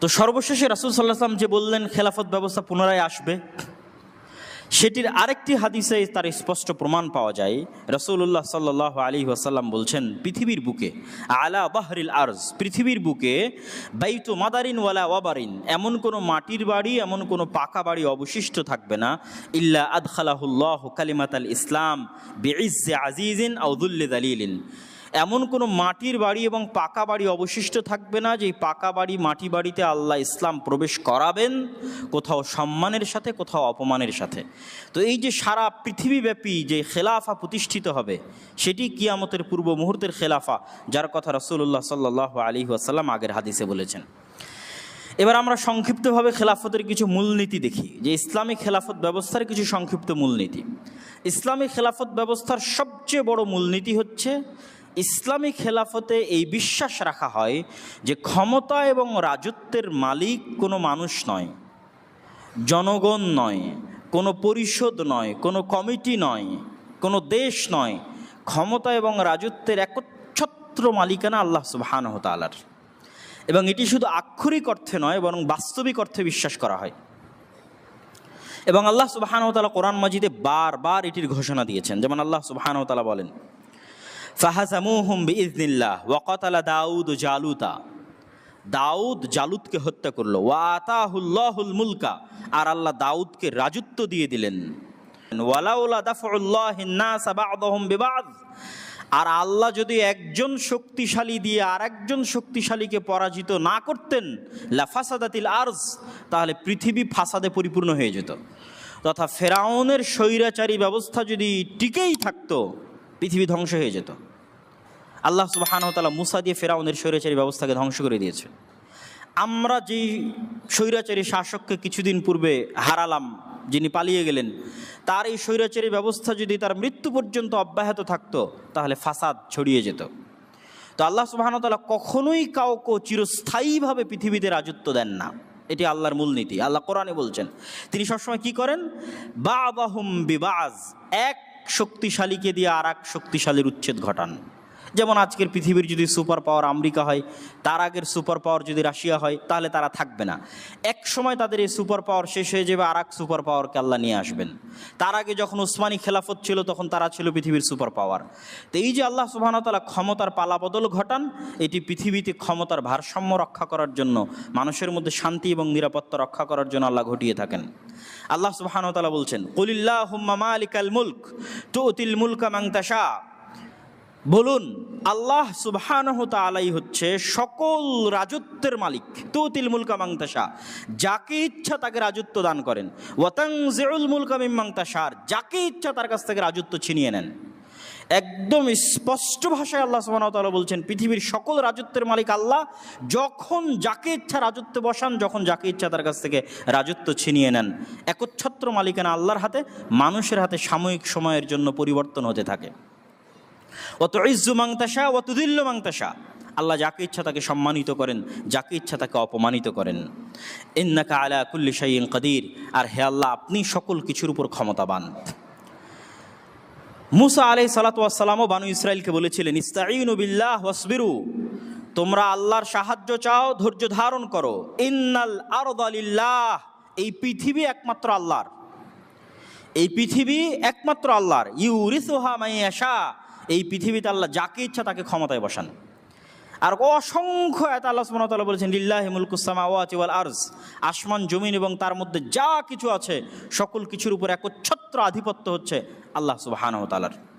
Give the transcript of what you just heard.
তো সর্বশেষে রাসুল সাল্লাহাম যে বললেন, খেলাফত ব্যবস্থা পুনরায় আসবে। সেটির আরেকটি হাদিসে তার স্পষ্ট প্রমাণ পাওয়া যায়। রসুল্লাহ সাল্লাহ আলী ওয়াসাল্লাম বলছেন, পৃথিবীর বুকে, আলা বাহরিল আর্জ, পৃথিবীর বুকে, বাইতু মাদারিন ওয়ালা ওয়াবারিন, এমন কোনো মাটির বাড়ি, এমন কোনো পাকা বাড়ি অবশিষ্ট থাকবে না, ইল্লা আদখালাহুল্লাহ কালিমাত আল ইসলাম বেইজে আজিজিন আউদুল্লে দালিলিন। এমন কোনো মাটির বাড়ি এবং পাকা বাড়ি অবশিষ্ট থাকবে না যে পাকা বাড়ি মাটি বাড়িতে আল্লাহ ইসলাম প্রবেশ করাবেন, কোথাও সম্মানের সাথে, কোথাও অপমানের সাথে। তো এই যে সারা পৃথিবীব্যাপী যে খেলাফা প্রতিষ্ঠিত হবে, সেটি কিয়ামতের পূর্ব মুহূর্তের খেলাফা, যার কথা রসুল্লাহ সাল্লাহ আলী আসাল্লাম আগের হাদিসে বলেছেন। এবার আমরা সংক্ষিপ্তভাবে খেলাফতের কিছু মূলনীতি দেখি, যে ইসলামী খেলাফত ব্যবস্থার কিছু সংক্ষিপ্ত মূলনীতি। ইসলামী খেলাফত ব্যবস্থার সবচেয়ে বড় মূলনীতি হচ্ছে ইসলামী খেলাফতে এই বিশ্বাস রাখা হয় যে ক্ষমতা এবং রাজত্বের মালিক কোনো মানুষ নয়, জনগণ নয়, কোনো পরিষদ নয়, কোনো কমিটি নয়, কোনো দেশ নয়। ক্ষমতা এবং রাজত্বের একচ্ছত্র মালিকানা আল্লাহ সুবাহানহ তালার এবং এটি শুধু আক্ষরিক অর্থে নয়, বরং বাস্তবিক অর্থে বিশ্বাস করা হয়। এবং আল্লাহ সুবাহানতালা কোরআন মাজিদে বারবার এটির ঘোষণা দিয়েছেন। যেমন আল্লাহ সুবাহানতালা বলেন ফাহাজামুহুম বিইজনিল্লাহ ওয়াকাতালা দাউদ জালুতা। দাউদ জালুদকে হত্যা করল। ওয়াতাহুল্লাহুল মুলকা। আর আল্লাহ দাউদকে রাজত্ব দিয়ে দিলেন। ওয়ালাউলা দাফউল্লাহ নাস বা'দহুম বিবাদ। আর আল্লাহ যদি একজন শক্তিশালী দিয়ে আর একজন শক্তিশালীকে পরাজিত না করতেন, লাফাসাদাতিল আরজ, তাহলে পৃথিবী ফাসাদে পরিপূর্ণ হয়ে যেত। তথা ফেরাউনের স্বৈরাচারী ব্যবস্থা যদি টিকেই থাকতো, পৃথিবী ধ্বংস হয়ে যেত। আল্লাহ সুবাহানতালা মুসা দিয়ে ফেরাউনের স্বৈরাচারী ব্যবস্থাকে ধ্বংস করে দিয়েছে। আমরা যেই স্বৈরাচারী শাসককে কিছুদিন পূর্বে হারালাম, যিনি পালিয়ে গেলেন, তার এই স্বৈরাচারী ব্যবস্থা যদি তার মৃত্যু পর্যন্ত অব্যাহত থাকতো, তাহলে ফাসাদ ছড়িয়ে যেত। তো আল্লাহ সুবাহানতালা কখনোই কাউকে চিরস্থায়ীভাবে পৃথিবীতে রাজত্ব দেন না। এটি আল্লাহর মূলনীতি, আল্লাহ কোরআনে বলছেন, তিনি সবসময় কি করেন? বা বাহুম বিবাজ, এক শক্তিশালীকে দিয়ে আর এক শক্তিশালীর উচ্ছেদ ঘটান। যেমন আজকের পৃথিবীর যদি সুপার পাওয়ার আমেরিকা হয়, তার আগের সুপার পাওয়ার যদি রাশিয়া হয়, তাহলে তারা থাকবে না। এক সময় তাদের এই সুপার পাওয়ার শেষ হয়ে যাবে, আর এক সুপার পাওয়ারকে আল্লাহ নিয়ে আসবেন। তার আগে যখন উসমানী খেলাফত ছিল, তখন তারা ছিল পৃথিবীর সুপার পাওয়ার। তো এই যে আল্লাহ সুবাহতালা ক্ষমতার পালাবদল ঘটান, এটি পৃথিবীতে ক্ষমতার ভারসাম্য রক্ষা করার জন্য, মানুষের মধ্যে শান্তি এবং নিরাপত্তা রক্ষা করার জন্য আল্লাহ ঘটিয়ে থাকেন। আল্লাহ সুবাহানতালা বলছেন কলিল্লাহ মালিকাল মুলক তো অতিল মুলকা মাংতাশা বলুন, আল্লাহ সুবহানহ হচ্ছে সকল রাজত্বের মালিক। তুতিল মুলকা মাংতাসা যাকে ইচ্ছা তাকে রাজত্ব দান করেন। ওয়াতাং জেউল মুলকা মিমাংতাসার যাকে ইচ্ছা তার কাছ থেকে রাজত্ব ছিনিয়ে নেন। একদম স্পষ্ট ভাষায় আল্লাহ সুবাহতালা বলছেন, পৃথিবীর সকল রাজত্বের মালিক আল্লাহ। যখন যাকে ইচ্ছা রাজত্বে বসান, যখন যাকে ইচ্ছা তার কাছ থেকে রাজত্ব ছিনিয়ে নেন। একচ্ছত্র মালিকানা আল্লাহর হাতে, মানুষের হাতে সাময়িক সময়ের জন্য পরিবর্তন হতে থাকে। অত ইজ্জু মাংতাসা অত দিল্ল মাংতাসা আল্লাহ যাকে ইচ্ছা তাকে সম্মানিত করেন, যাকে ইচ্ছা তাকে অপমানিত করেন। ইন্নাকা আলা কুল্লি শাইন কাদির। আর হে আল্লাহ, আপনি সকল কিছুর উপর ক্ষমতাবান। মুসা আলাই সালাতামও বানু ইসরায়েলকে বলেছিলেন ইস্তাইন বিল্লাহ ওয়াসবিরু। তোমরা আল্লাহর সাহায্য চাও, ধৈর্য ধারণ করো। ইন্নাল আরদালিল্লাহ এই পৃথিবী একমাত্র আল্লাহর। এই পৃথিবী একমাত্র আল্লাহর। ইউরিসোহা মাইয়াশা এই পৃথিবীতে আল্লাহ যাকে ইচ্ছা তাকে ক্ষমতায় বসান। আর অসংখ্য এত আল্লাহ সুমতাল্লাহ বলেছেন, লিল্লাহ মুলকুসামা ওয়াচিওয়াল আর্জ। আসমান, জমিন এবং তার মধ্যে যা কিছু আছে, সকল কিছুর উপর একচ্ছত্র আধিপত্য হচ্ছে আল্লাহ সুবাহানহ তালার